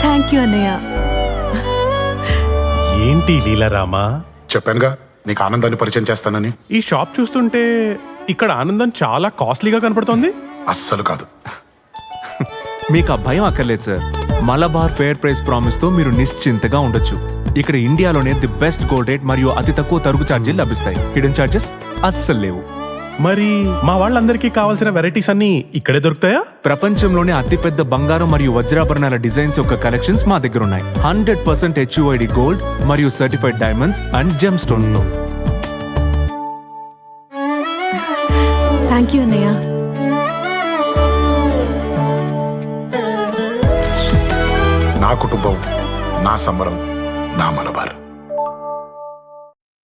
Thank you అన్నయ్య ఏంటి లీలారామా? చెప్పానుగా నీకు ఆనందాన్ని పరిచయం చేస్తానని. ఈ షాప్ చూస్తుంటే ఇక్కడ ఆనందం చాలా కాస్ట్లీగా కనపడుతోంది? అస్సలు కాదు. మీకు ఆ భయం అక్కర్లేదు సార్. మలబార్ ఫేర్ ప్రైస్ ప్రామిస్తో మీరు నిశ్చింతగా ఉండొచ్చు. ఇక్కడ ఇండియాలోనే ది బెస్ట్ గోల్డ్ రేట్ మరియు అతి తక్కువ తరుగు ఛార్జీలు లభిస్తాయి. హిడెన్ ఛార్జెస్ అస్సలు లేవు. మరి మా వాళ్ళందరికీ కావాల్సిన వెరైటీస్ అన్ని ఇక్కడే దొరుకుతాయా? ప్రపంచంలోనే అతిపెద్ద బంగారం మరియు వజ్రాభరణాల డిజైన్స్ యొక్క కలెక్షన్స్ మా దగ్గర ఉన్నాయి. హండ్రెడ్ పర్సెంట్ హెచ్యుఐడి గోల్డ్ మరియు సర్టిఫైడ్ డైమండ్స్ అండ్ జెమ్ స్టోన్స్తో థ్యాంక్ యూ అన్నయ్య. నా కుటుంబం నా సమరం నా మలబార్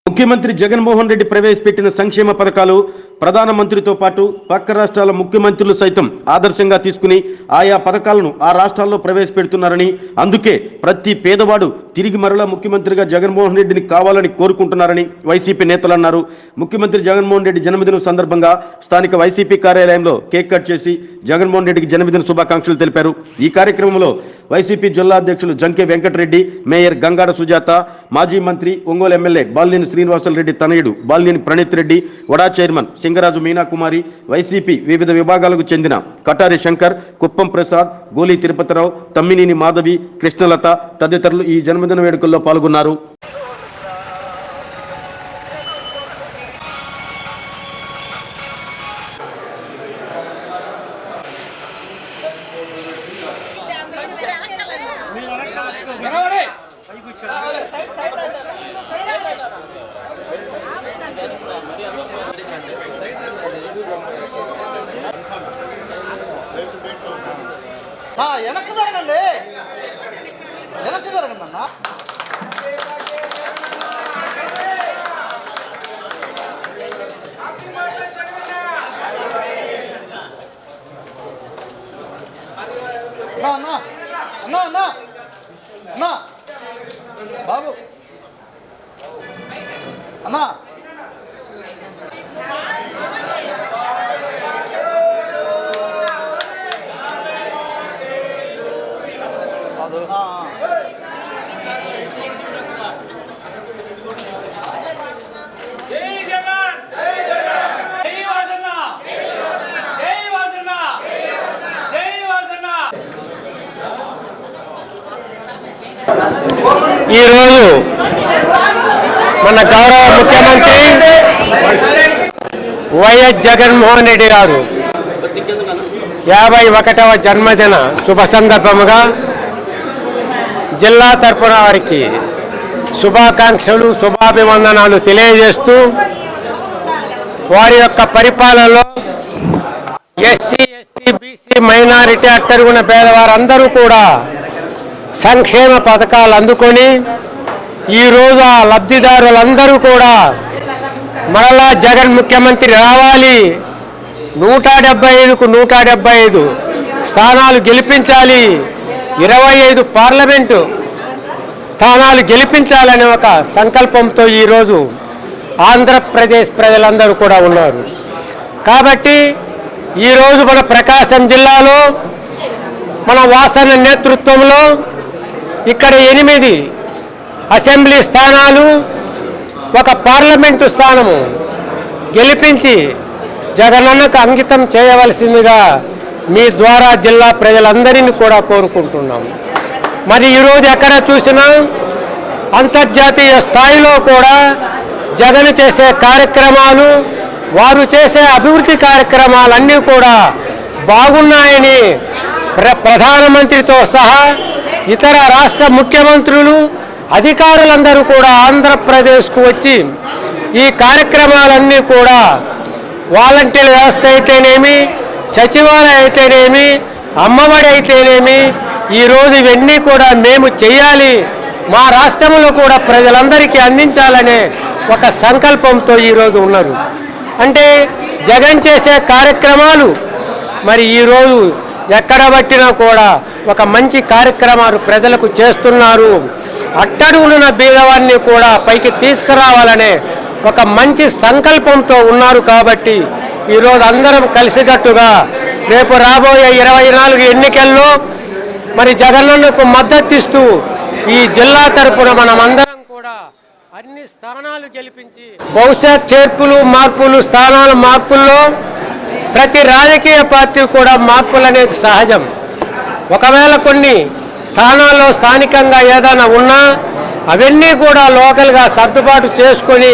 ముఖ్యమంత్రి జగన్మోహన్ రెడ్డి ప్రవేశపెట్టిన సంక్షేమ పథకాలు ప్రధానమంత్రితో పాటు పక్క రాష్ట్రాల ముఖ్యమంత్రులు సైతం ఆదర్శంగా తీసుకుని ఆయా పథకాలను ఆ రాష్ట్రాల్లో ప్రవేశపెడుతున్నారని అందుకే ప్రతి పేదవాడు తిరిగి మరలా ముఖ్యమంత్రిగా జగన్మోహన్ రెడ్డిని కావాలని కోరుకుంటున్నారని వైసీపీ నేతలు అన్నారు. ముఖ్యమంత్రి జగన్మోహన్ రెడ్డి జన్మదినం సందర్భంగా స్థానిక వైసీపీ కార్యాలయంలో కేక్ కట్ చేసి జగన్మోహన్ రెడ్డికి జన్మదిన శుభాకాంక్షలు తెలిపారు. ఈ కార్యక్రమంలో వైసీపీ జిల్లా అధ్యక్షులు జంకే వెంకటరెడ్డి మేయర్ గంగాడ సుజాత మాజీ మంత్రి ఒంగోలు ఎమ్మెల్యే బాలినేని శ్రీనివాసరెడ్డి తనయుడు బాలినేని ప్రణీత్ రెడ్డి వడా చైర్మన్ సింగరాజు మీనాకుమారి వైసీపీ వివిధ విభాగాలకు చెందిన కటారి శంకర్ కుప్పం ప్రసాద్ గోలి తిరుపతిరావు తమ్మినేని మాధవి కృష్ణలత తదితరులు ఈ జన్మదిన వేడుకల్లో పాల్గొన్నారు. వెనక్కి జరగండి. వెనక్కి జరగండి అన్న అన్నా అన్నా అన్నా అన్నా. బాబు. అన్నా. ఈరోజు మన గౌరవ ముఖ్యమంత్రి వైఎస్ జగన్మోహన్ రెడ్డి గారు యాభై ఒకటవ జన్మదిన శుభ సందర్భముగా జిల్లా తరపున వారికి శుభాకాంక్షలు శుభాభివందనాలు తెలియజేస్తూ వారి యొక్క పరిపాలనలో ఎస్సీ ఎస్టీ బీసీ మైనారిటీ అట్టరుగున పేదవారందరూ కూడా సంక్షేమ పథకాలు అందుకొని ఈరోజు ఆ లబ్ధిదారులందరూ కూడా మరలా జగన్ ముఖ్యమంత్రి రావాలి. నూట డెబ్బై ఐదుకు నూట డెబ్బై ఐదు స్థానాలు గెలిపించాలి. ఇరవై ఐదు పార్లమెంటు స్థానాలు గెలిపించాలనే ఒక సంకల్పంతో ఈరోజు ఆంధ్రప్రదేశ్ ప్రజలందరూ కూడా ఉన్నారు. కాబట్టి ఈరోజు మన ప్రకాశం జిల్లాలో మన వాసన నేతృత్వంలో ఇక్కడ ఎనిమిది అసెంబ్లీ స్థానాలు ఒక పార్లమెంటు స్థానము. గెలిపించి జగనన్నకు అంకితం చేయవలసిందిగా మీ ద్వారా జిల్లా ప్రజలందరినీ కూడా కోరుకుంటున్నాం. మరి ఈరోజు ఎక్కడ చూసినా అంతర్జాతీయ స్థాయిలో కూడా జగన్ చేసే కార్యక్రమాలు వారు చేసే అభివృద్ధి కార్యక్రమాలన్నీ కూడా బాగున్నాయని ప్ర ప్రధానమంత్రితో సహా ఇతర రాష్ట్ర ముఖ్యమంత్రులు అధికారులందరూ కూడా ఆంధ్రప్రదేశ్కు వచ్చి ఈ కార్యక్రమాలన్నీ కూడా వాలంటీర్ వ్యవస్థ అయితేనేమి సచివాలయం అయితేనేమి అమ్మఒడి అయితేనేమి ఈరోజు ఇవన్నీ కూడా మేము చేయాలి మా రాష్ట్రంలో కూడా ప్రజలందరికీ అందించాలనే ఒక సంకల్పంతో ఈరోజు ఉన్నారు. అంటే జగన్ చేసే కార్యక్రమాలు మరి ఈరోజు ఎక్కడ పట్టినా కూడా ఒక మంచి కార్యక్రమాలు ప్రజలకు చేస్తున్నారు. అట్టడుగున బీదవాన్ని కూడా పైకి తీసుకురావాలనే ఒక మంచి సంకల్పంతో ఉన్నారు కాబట్టి ఈరోజు అందరం కలిసికట్టుగా రేపు రాబోయే ఇరవై నాలుగు ఎన్నికల్లో మరి జగనన్నకు మద్దతిస్తూ ఈ జిల్లా తరపున మనమందరం కూడా అన్ని స్థానాలు గెలిపించి భవిష్యత్ చేర్పులు మార్పులు స్థానాల మార్పుల్లో ప్రతి రాజకీయ పార్టీ కూడా మార్పులు అనేది సహజం. ఒకవేళ కొన్ని స్థానాల్లో స్థానికంగా ఏదైనా ఉన్నా అవన్నీ కూడా లోకల్గా సర్దుబాటు చేసుకొని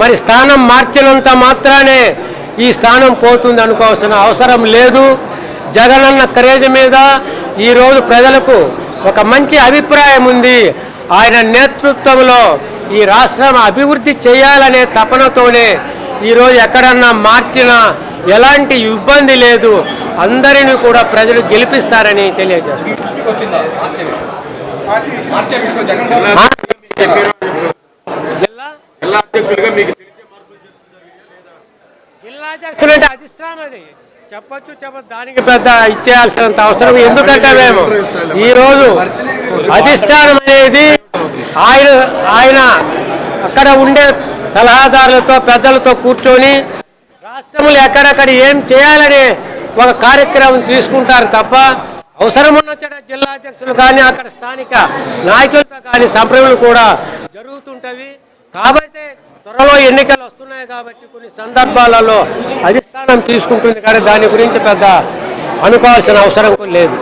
మరి స్థానం మార్చినంత మాత్రానే ఈ స్థానం పోతుంది అనుకోవాల్సిన అవసరం లేదు. జగనన్న క్రేజ్ మీద ఈరోజు ప్రజలకు ఒక మంచి అభిప్రాయం ఉంది. ఆయన నేతృత్వంలో ఈ రాష్ట్రం అభివృద్ధి చేయాలనే తపనతోనే ఈరోజు ఎక్కడన్నా మార్చినా ఎలాంటి ఇబ్బంది లేదు. అందరిని కూడా ప్రజలు గెలిపిస్తారని తెలియజేస్తారు జిల్లా అధ్యక్షులు అంటే అధిష్టానం అది. చెప్పొచ్చు చెప్పదు దానికి పెద్ద ఇచ్చేయాల్సినంత అవసరం ఎందుకంటే మేము ఈ రోజు అధిష్టానం అనేది ఆయన ఆయన అక్కడ ఉండే సలహాదారులతో పెద్దలతో కూర్చొని రాష్ట్రంలో ఎక్కడెక్కడ ఏం చేయాలని ఒక కార్యక్రమం తీసుకుంటారు తప్ప అవసరం జిల్లా అధ్యక్షులు కానీ అక్కడ స్థానిక నాయకులతో కానీ సంప్రమలు కూడా జరుగుతుంటవి. కాబట్టి త్వరలో ఎన్నికలు వస్తున్నాయి కాబట్టి కొన్ని సందర్భాలలో అధిష్టానం తీసుకుంటుంది కానీ దాని గురించి పెద్ద అనుకోవాల్సిన అవసరం కూడా లేదు.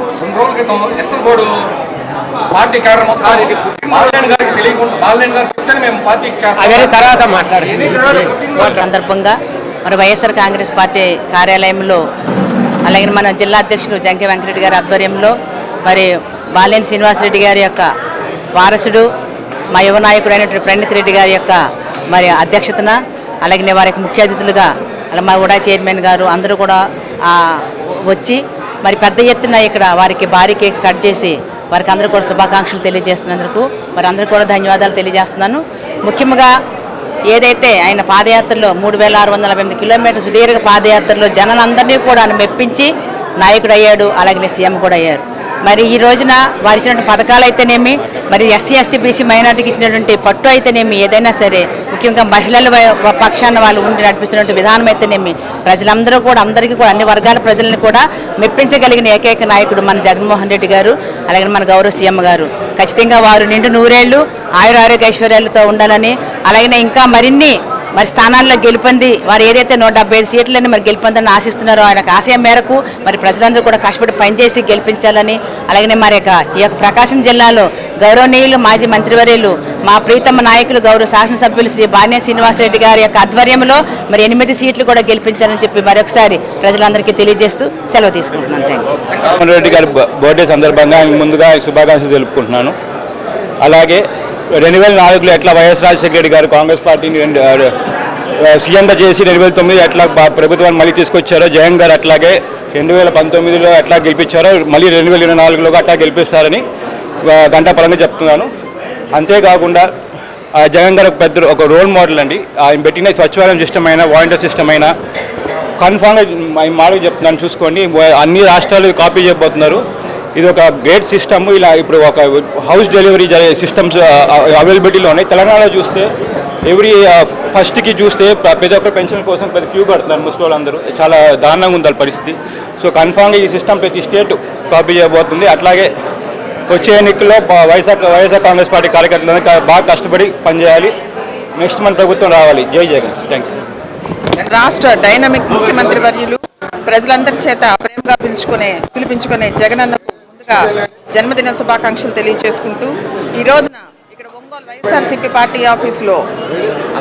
అవన్నీ తర్వాత మాట్లాడుతుంది సందర్భంగా మరి వైఎస్ఆర్ కాంగ్రెస్ పార్టీ కార్యాలయంలో అలాగే మన జిల్లా అధ్యక్షులు జంకే వెంకరెడ్డి గారి ఆధ్వర్యంలో మరి బాలేని శ్రీనివాసరెడ్డి గారి యొక్క వారసుడు మా యువ నాయకుడైనటువంటి ప్రణీత్ రెడ్డి గారి యొక్క మరి అధ్యక్షతన అలాగే వారి ముఖ్య అతిథులుగా అలా మా ఉడా చైర్మన్ గారు అందరూ కూడా వచ్చి మరి పెద్ద ఎత్తున ఇక్కడ వారికి భారీ కేక్ కట్ చేసి వారికి అందరూ కూడా శుభాకాంక్షలు తెలియజేస్తున్నందుకు మరి అందరూ కూడా ధన్యవాదాలు తెలియజేస్తున్నాను. ముఖ్యంగా ఏదైతే ఆయన పాదయాత్రలో మూడు వేల ఆరు వందల ఎనిమిది కిలోమీటర్ సుదీర్ఘ పాదయాత్రలో జనాలందరినీ కూడా ఆయన మెప్పించి నాయకుడు అయ్యాడు అలాగే సీఎం కూడా అయ్యారు. మరి ఈ రోజున వారు ఇచ్చినటువంటి పథకాలు అయితేనేమి మరి ఎస్సీ ఎస్టీ బీసీ మైనార్టీకి ఇచ్చినటువంటి పట్టు అయితేనేమి ఏదైనా సరే ముఖ్యంగా మహిళల పక్షాన వాళ్ళు ఉండి నడిపిస్తున్నటువంటి విధానం అయితేనేమి ప్రజలందరూ కూడా అందరికీ కూడా అన్ని వర్గాల ప్రజలను కూడా మెప్పించగలిగిన ఏకైక నాయకుడు మన జగన్మోహన్ రెడ్డి గారు అలాగే మన గౌరవ సీఎం గారు. ఖచ్చితంగా వారు నిండు నూరేళ్ళు ఆయుర ఆరోగ్య ఐశ్వర్యాలతో ఉండాలని అలాగనే ఇంకా మరిన్ని మరి స్థానాల్లో గెలుపొంది వారు ఏదైతే నూట డెబ్బై ఐదు సీట్లని మరి గెలుపొందని ఆశిస్తున్నారో ఆయన ఆశయం మేరకు మరి ప్రజలందరూ కూడా కష్టపడి పనిచేసి గెలిపించాలని అలాగే మరి ఈ యొక్క ప్రకాశం జిల్లాలో గౌరవనీయులు మాజీ మంత్రివర్యులు మా ప్రీతమ నాయకులు గౌరవ శాసనసభ్యులు శ్రీ బాన్య శ్రీనివాసరెడ్డి గారి యొక్క ఆధ్వర్యంలో మరి ఎనిమిది సీట్లు కూడా గెలిపించాలని చెప్పి మరొకసారి ప్రజలందరికీ తెలియజేస్తూ సెలవు తీసుకుంటున్నాను. థ్యాంక్ రెడ్డి గారి బర్త్డే సందర్భంగా ముందుగా శుభాకాంక్షలు తెలుపుకుంటున్నాను. అలాగే రెండు వేల నాలుగులో ఎట్లా వైఎస్ రాజశేఖర రెడ్డి గారు కాంగ్రెస్ పార్టీని సీఎంగా చేసి రెండు వేల తొమ్మిది ఎట్లా ప్రభుత్వాన్ని మళ్ళీ తీసుకొచ్చారో జగన్ గారు అట్లాగే రెండు వేల పంతొమ్మిదిలో ఎట్లా గెలిపించారో మళ్ళీ రెండు వేల ఇరవై నాలుగులో అట్లా గెలిపిస్తారని ఆ, గంటాపరంగా చెప్తున్నాను. అంతేకాకుండా ఆ, జగన్ గారు పెద్ద ఒక రోల్ మోడల్ అండి. ఆయన పెట్టిన స్వచ్ఛవాలయం సిస్టమ్ అయినా వాలంటీర్ సిస్టమ్ అయినా కన్ఫామ్గా మాటలు చెప్తున్నాను చూసుకోండి. అన్ని రాష్ట్రాలు కాపీ చేయబోతున్నారు. ఇది ఒక గ్రేట్ సిస్టమ్ ఇలా ఇప్పుడు ఒక హౌస్ డెలివరీ సిస్టమ్స్ అవైలబిలిటీలో ఉన్నాయి. తెలంగాణలో చూస్తే ఎవ్రీ ఫస్ట్కి చూస్తే ప్రతి ఒక్క పెన్షన్ కోసం పెద్ద క్యూ కడుతున్నారు ముస్లిం వాళ్ళందరూ. చాలా దారుణంగా ఉంది పరిస్థితి. సో కన్ఫామ్గా ఈ సిస్టమ్ ప్రతి స్టేట్ కాపీ చేయబోతుంది. అట్లాగే వచ్చే ఎన్నికల్లో వైఎస్ఆర్ వైఎస్ఆర్ కాంగ్రెస్ పార్టీ కార్యకర్తలను బాగా కష్టపడి పనిచేయాలి. నెక్స్ట్ మన ప్రభుత్వం రావాలి. జై జగన్ థ్యాంక్ యూ రాష్ట్ర డైనమిక్ ముఖ్యమంత్రి వర్యులు ప్రజలందరి చేత ప్రేమగా పిలుచుకునే పిలిపించుకునే జగన్ అన్న ముందుగా జన్మదిన శుభాకాంక్షలు తెలియజేసుకుంటూ ఈ రోజున ఇక్కడ ఒంగోలు వైఎస్ఆర్సీపీ పార్టీ ఆఫీసులో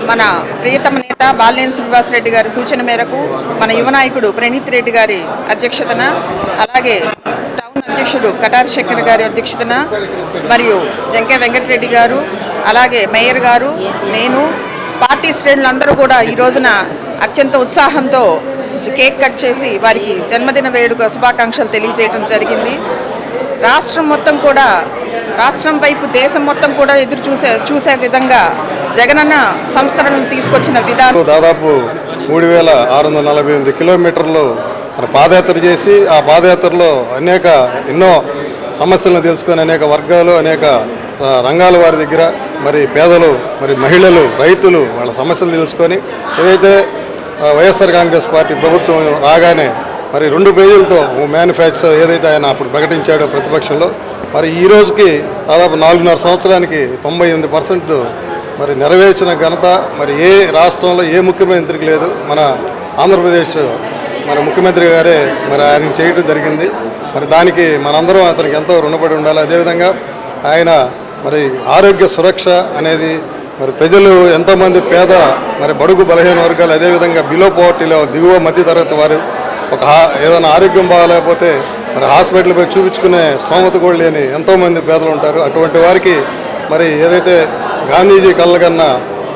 మన ప్రియతమ నేత బాలినేని శ్రీనివాసరెడ్డి గారి సూచన మేరకు మన యువ నాయకుడు ప్రణీత్ రెడ్డి గారి అధ్యక్షతన అలాగే టౌన్ అధ్యక్షుడు కటార్ శంకర్ గారి అధ్యక్షతన మరియు జంకే వెంకటరెడ్డి గారు అలాగే మేయర్ గారు నేను పార్టీ శ్రేణులందరూ కూడా ఈ రోజున అత్యంత ఉత్సాహంతో కేక్ కట్ చేసి వారికి జన్మదిన వేడుక శుభాకాంక్షలు తెలియజేయడం జరిగింది. రాష్ట్రం మొత్తం కూడా రాష్ట్రం వైపు దేశం మొత్తం కూడా ఎదురు చూసే చూసే విధంగా జగనన్న సంస్కరణలు తీసుకొచ్చిన విధానం. దాదాపు మూడు వేల ఆరు వందల నలభై ఎనిమిది కిలోమీటర్లు పాదయాత్ర చేసి ఆ పాదయాత్రలో అనేక ఎన్నో సమస్యలను తెలుసుకొని అనేక వర్గాలు అనేక రంగాల వారి దగ్గర మరి పేదలు మరి మహిళలు రైతులు వాళ్ళ సమస్యలు తెలుసుకొని ఏదైతే వైఎస్ఆర్ కాంగ్రెస్ పార్టీ ప్రభుత్వం రాగానే మరి రెండు పేజీలతో మేనిఫెస్టో ఏదైతే ఆయన అప్పుడు ప్రకటించాడో ప్రతిపక్షంలో మరి ఈ రోజుకి దాదాపు నాలుగున్నర సంవత్సరానికి తొంభై ఎనిమిది పర్సెంట్ మరి నెరవేర్చిన ఘనత మరి ఏ రాష్ట్రంలో ఏ ముఖ్యమంత్రికి లేదు. మన ఆంధ్రప్రదేశ్ మన ముఖ్యమంత్రి గారే మరి ఆయన చేయడం జరిగింది. మరి దానికి మనందరం అతనికి ఎంతో రుణపడి ఉండాలి. అదేవిధంగా ఆయన మరి ఆరోగ్య సురక్ష అనేది మరి ప్రజలు ఎంతోమంది పేద మరి బడుగు బలహీన వర్గాలు అదేవిధంగా బిలో పోవర్టీలో దిగువ మధ్యతరగతి వారు ఒక ఏదైనా ఆరోగ్యం బాగాలేకపోతే మరి హాస్పిటల్ పోయి చూపించుకునే స్తోమత కూడా లేని ఎంతోమంది పేదలు ఉంటారు. అటువంటి వారికి మరి ఏదైతే గాంధీజీ కళ్ళకన్నా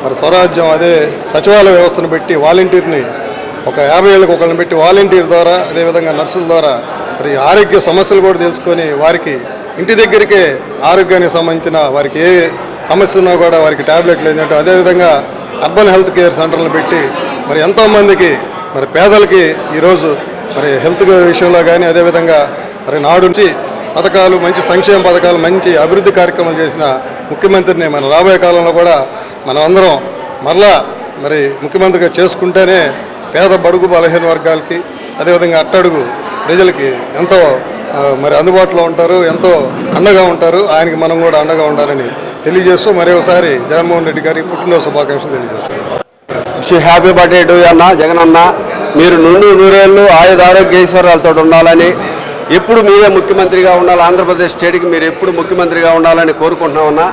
మరి స్వరాజ్యం అదే సచివాలయ వ్యవస్థను పెట్టి వాలంటీర్ని ఒక యాభై ఏళ్ళకి ఒకరిని పెట్టి వాలంటీర్ ద్వారా అదేవిధంగా నర్సుల ద్వారా మరి ఆరోగ్య సమస్యలు కూడా తెలుసుకొని వారికి ఇంటి దగ్గరికే ఆరోగ్యానికి సంబంధించిన వారికి ఏ సమస్య ఉన్నా కూడా వారికి ట్యాబ్లెట్లు ఏంటంటే అదేవిధంగా అర్బన్ హెల్త్ కేర్ సెంటర్లు పెట్టి మరి ఎంతోమందికి మరి పేదలకి ఈరోజు మరి హెల్త్ విషయంలో కానీ అదేవిధంగా మరి నాడు నుంచి పథకాలు మంచి సంక్షేమ పథకాలు మంచి అభివృద్ధి కార్యక్రమాలు చేసిన ముఖ్యమంత్రిని మన రాబోయే కాలంలో కూడా మనం అందరం మరలా మరి ముఖ్యమంత్రిగా చేసుకుంటేనే పేద బడుగు బలహీన వర్గాలకి అదేవిధంగా అట్టడుగు ప్రజలకి ఎంతో మరి అందుబాటులో ఉంటారు ఎంతో అండగా ఉంటారు. ఆయనకి మనం కూడా అండగా ఉండాలని తెలియజేస్తూ మరి ఒకసారి జగన్మోహన్ రెడ్డి గారికి పుట్టినరోజు శుభాకాంక్షలు తెలియజేస్తాం హ్యాపీ బర్త్డే టు అన్న జగన్ అన్న మీరు నుండి నూరేళ్ళు ఆయుధ ఆరోగ్యేశ్వరాలతో ఉండాలని ఎప్పుడు మీరే ముఖ్యమంత్రిగా ఉండాలి ఆంధ్రప్రదేశ్ స్టేట్కి మీరు ఎప్పుడు ముఖ్యమంత్రిగా ఉండాలని కోరుకుంటున్నామన్నా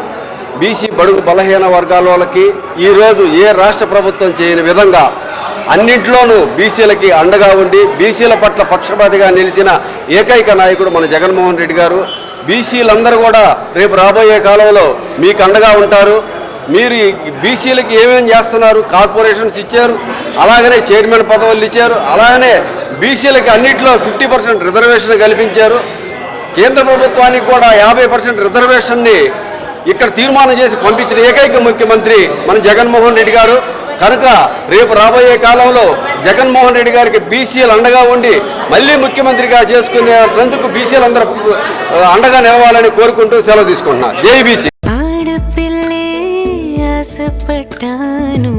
బీసీ బడుగు బలహీన వర్గాల వాళ్ళకి ఈరోజు ఏ రాష్ట్ర ప్రభుత్వం చేయని విధంగా అన్నింట్లోనూ బీసీలకి అండగా ఉండి బీసీల పట్ల పక్షపాతిగా నిలిచిన ఏకైక నాయకుడు మన జగన్మోహన్ రెడ్డి గారు. బీసీలందరూ కూడా రేపు రాబోయే కాలంలో మీకు అండగా ఉంటారు. మీరు బీసీలకు బీసీలకి ఏమేం చేస్తున్నారు? కార్పొరేషన్స్ ఇచ్చారు. అలాగనే చైర్మన్ పదవులు ఇచ్చారు. అలాగనే బీసీలకి అన్నింటిలో ఫిఫ్టీ పర్సెంట్ రిజర్వేషన్ కల్పించారు. కేంద్ర ప్రభుత్వానికి కూడా యాభై పర్సెంట్ రిజర్వేషన్ని ఇక్కడ తీర్మానం చేసి పంపించిన ఏకైక ముఖ్యమంత్రి మన జగన్మోహన్ రెడ్డి గారు. కనుక రేపు రాబోయే కాలంలో జగన్మోహన్ రెడ్డి గారికి బీసీలు అండగా ఉండి మళ్ళీ ముఖ్యమంత్రిగా చేసుకునేందుకు బీసీలు అందరూ అండగా నిలవాలని కోరుకుంటూ సెలవు తీసుకుంటున్నా జై బీసీ. ആയാസപ്പെട്ടാനും